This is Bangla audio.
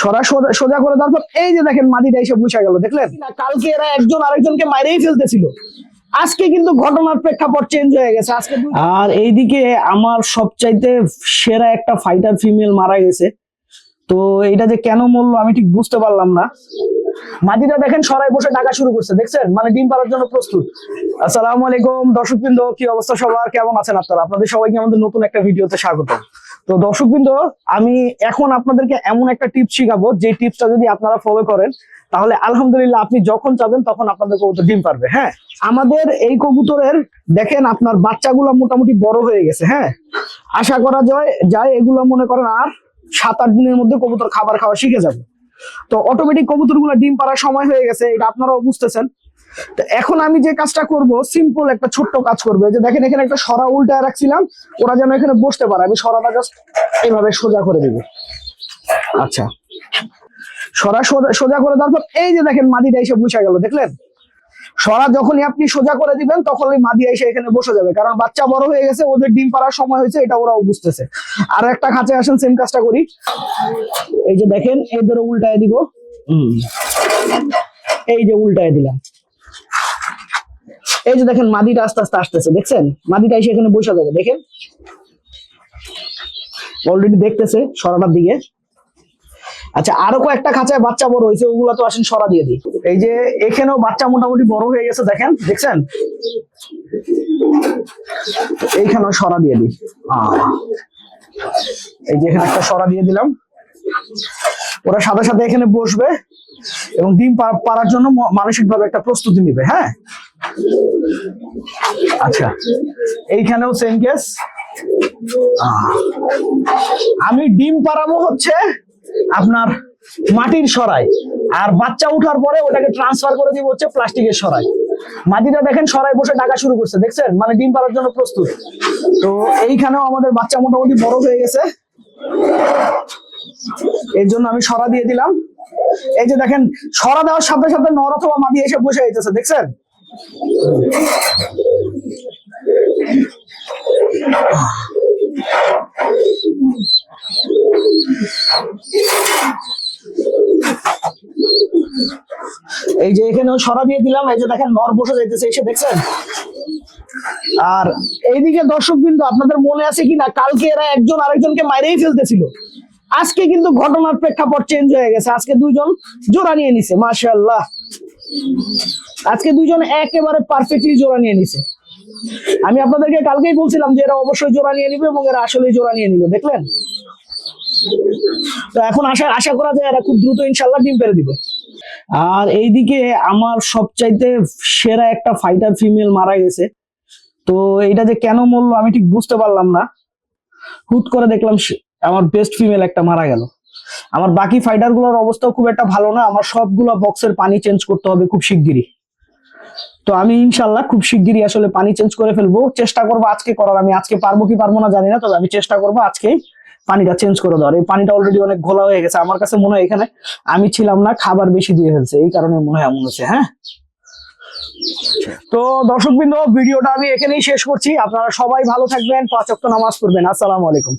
সরা সোজা করে তারপর এই যে দেখেন মাদিটা এসে বুঝা গেল দেখলেন? কালকে এরা একজন আরেকজনকে মাইরেই ফেলতেছিল। আজকে কিন্তু ঘটনার প্রেক্ষাপট চেঞ্জ হয়ে গেছে। আজকে আর এইদিকে আমার সবচাইতে সেরা একটা ফাইটার ফিমেল মারা গেছে। তো এটা যে কেন মরলো আমি ঠিক বুঝতে পারলাম না। মাদিটা দেখেন সরাই বসে ডাকা শুরু করছে দেখছেন? মানে ডিম পাড়ার জন্য প্রস্তুত। আসসালামু আলাইকুম দর্শকবৃন্দ কি অবস্থা সবার? কেমন আছেন আপনারা? আপনাদের সবাইকে আমাদের নতুন একটা ভিডিওতে স্বাগত তো দর্শকবৃন্দ, আমি এখন আপনাদেরকে এমন একটা টিপস শিখাবো, যে টিপসটা যদি আপনারা ফলো করেন, তাহলে আলহামদুলিল্লাহ আপনি যখন চাবেন তখন আপনাদের কবুতর ডিম পারবে হ্যাঁ? আমাদের এই কবুতরের, দেখেন আপনার বাচ্চাগুলো মোটামুটি বড় হয়ে গেছে হ্যাঁ? আশা করা যায় যায় এগুলো মনে করেন আর সাত আট দিনের মধ্যে কবুতর খাবার খাওয়া শিখে যাবে। তো অটোমেটিক কবুতর ডিম পাড়ার সময় হয়ে গেছে, এটা আপনারাও বুঝতেছেন। তো এখন আমি যে কাজটা করব সিম্পল একটা ছোট্ট কাজ করব। যে দেখেন এখানে একটা সরা উল্টায় রাখছিলাম ওরা যেন এখানে বসতে পারে। আমি সরাটা জাস্ট এইভাবে সোজা করে দিব। আচ্ছা। সরা সোজা করে তারপর এই যে দেখেন মাদিটা এসে বুঝা গেল দেখলেন? সরা যখনই আপনি সোজা করে দিবেন তখনই মাদি এসে এখানে বসে যাবে। কারণ বাচ্চা বড় হয়ে গেছে ওদের ডিম পাড়ার সময় হয়েছে এটা ওরাও বুঝতেছে। আর একটা খাঁচে আসেন সেম কাজটা করি। এই যে দেখেন এই ধরে উল্টায় দিব। এই যে উল্টায় দিলাম। এই যে দেখেন, মাদিটা আস্তে আস্তে আসতেছে, দেখছেন? মাদিটা এসে এখানে বসে যাবে, দেখেন? অলরেডি দেখতেছে সরাটার দিকে। আচ্ছা আরও কয়েকটা খাঁচায় বাচ্চা বড় হয়েছে, ওগুলো তো আসেন, সরা দিয়ে দিই। এই যে, এখানেও বাচ্চা মোটামুটি বড় হয়ে গেছে, দেখেন? দেখছেন? এইখানেও সরা দিয়ে দিই। এই যে এখানে একটা সরা দিয়ে দিলাম। ওরা সাথে সাথে এখানে বসবে এবং ডিম পাড়ার জন্য মানসিক ভাবে একটা প্রস্তুতি নিবে হ্যাঁ? আচ্ছা এইখানেও সেম কেস আমি ডিম পাড়াবো হচ্ছে আপনার মাটির সরাই, আর বাচ্চা উঠার পরে ওটাকে ট্রান্সফার করে দিব হচ্ছে প্লাস্টিকের সরাই। মাটিটা দেখেন, সরাই বসে ডাকা শুরু করছে, দেখছেন? মানে ডিম পাড়ার জন্য প্রস্তুত। তো এইখানেও আমাদের বাচ্চা মোটামুটি বড় হয়ে গেছে। এর জন্য আমি সরা দিয়ে দিলাম। এই যে দেখেন, সরা দেওয়ার সাথে সাথে নর অথবা মাদি এসে বসে যেতেছে দেখছেন? এই যে এখানেও সরা দিয়ে দিলাম, এই যে দেখেন, নর বসে যাইতেছে, এসে দেখছেন? আর এইদিকে দর্শক বিন্দু আপনাদের মনে আছে কিনা? কালকে এরা একজন আরেকজনকে মাইরেই ফেলতেছিল। আজকে কিন্তু ঘটনার প্রেক্ষাপট চেঞ্জ হয়ে গেছে। আজকে দুইজন জোড়া নিয়ে নিছে, মাশাআল্লাহ। আজকে দুইজন একেবারে পারফেক্টলি জোড়া নিয়ে নিছে। আমি আপনাদেরকে কালকেই বলছিলাম যে এরা অবশ্যই জোড়া নিয়ে নিবে এবং এরা আসলেই জোড়া নিয়ে নিল দেখলেন? তো এখন আশা আশা করা যায় এরা খুব দ্রুত ইনশাল্লাহ ডিম পেরে দিবে। আর এইদিকে আমার সবচাইতে সেরা একটা ফাইটার ফিমেল মারা গেছে। তো এটা যে কেন মরলো আমি ঠিক বুঝতে পারলাম না। হুট করে দেখলাম আমার বেস্ট ফিমেল একটা মারা গেল। আমার বাকি ফাইটারগুলোর অবস্থাও খুব একটা ভালো না, আমার সবগুলো বক্সের পানি চেঞ্জ করতে হবে খুব শিগগিরই। তো আমি ইনশাল্লাহ খুব শিগগিরই আসলে পানি চেঞ্জ করে ফেলব, চেষ্টা করব আজকে করার। আমি আজকে পারব কি পারব না জানি না, তবে আমি চেষ্টা করব আজকে পানিটা চেঞ্জ করে দেওয়ার। এই পানিটা অলরেডি অনেক ঘোলা হয়ে গেছে, আমার কাছে মনে হয় এখানে আমি ছিলাম না, খাবার বেশি দিয়ে ফেলছে, এই কারণে মনে হয় এমন হচ্ছে হ্যাঁ? তো দর্শকবৃন্দ, ভিডিওটা আমি এখানেই শেষ করছি। আপনারা সবাই ভালো থাকবেন, পাঁচ নামাজ পড়বেন। আসসালামু আলাইকুম।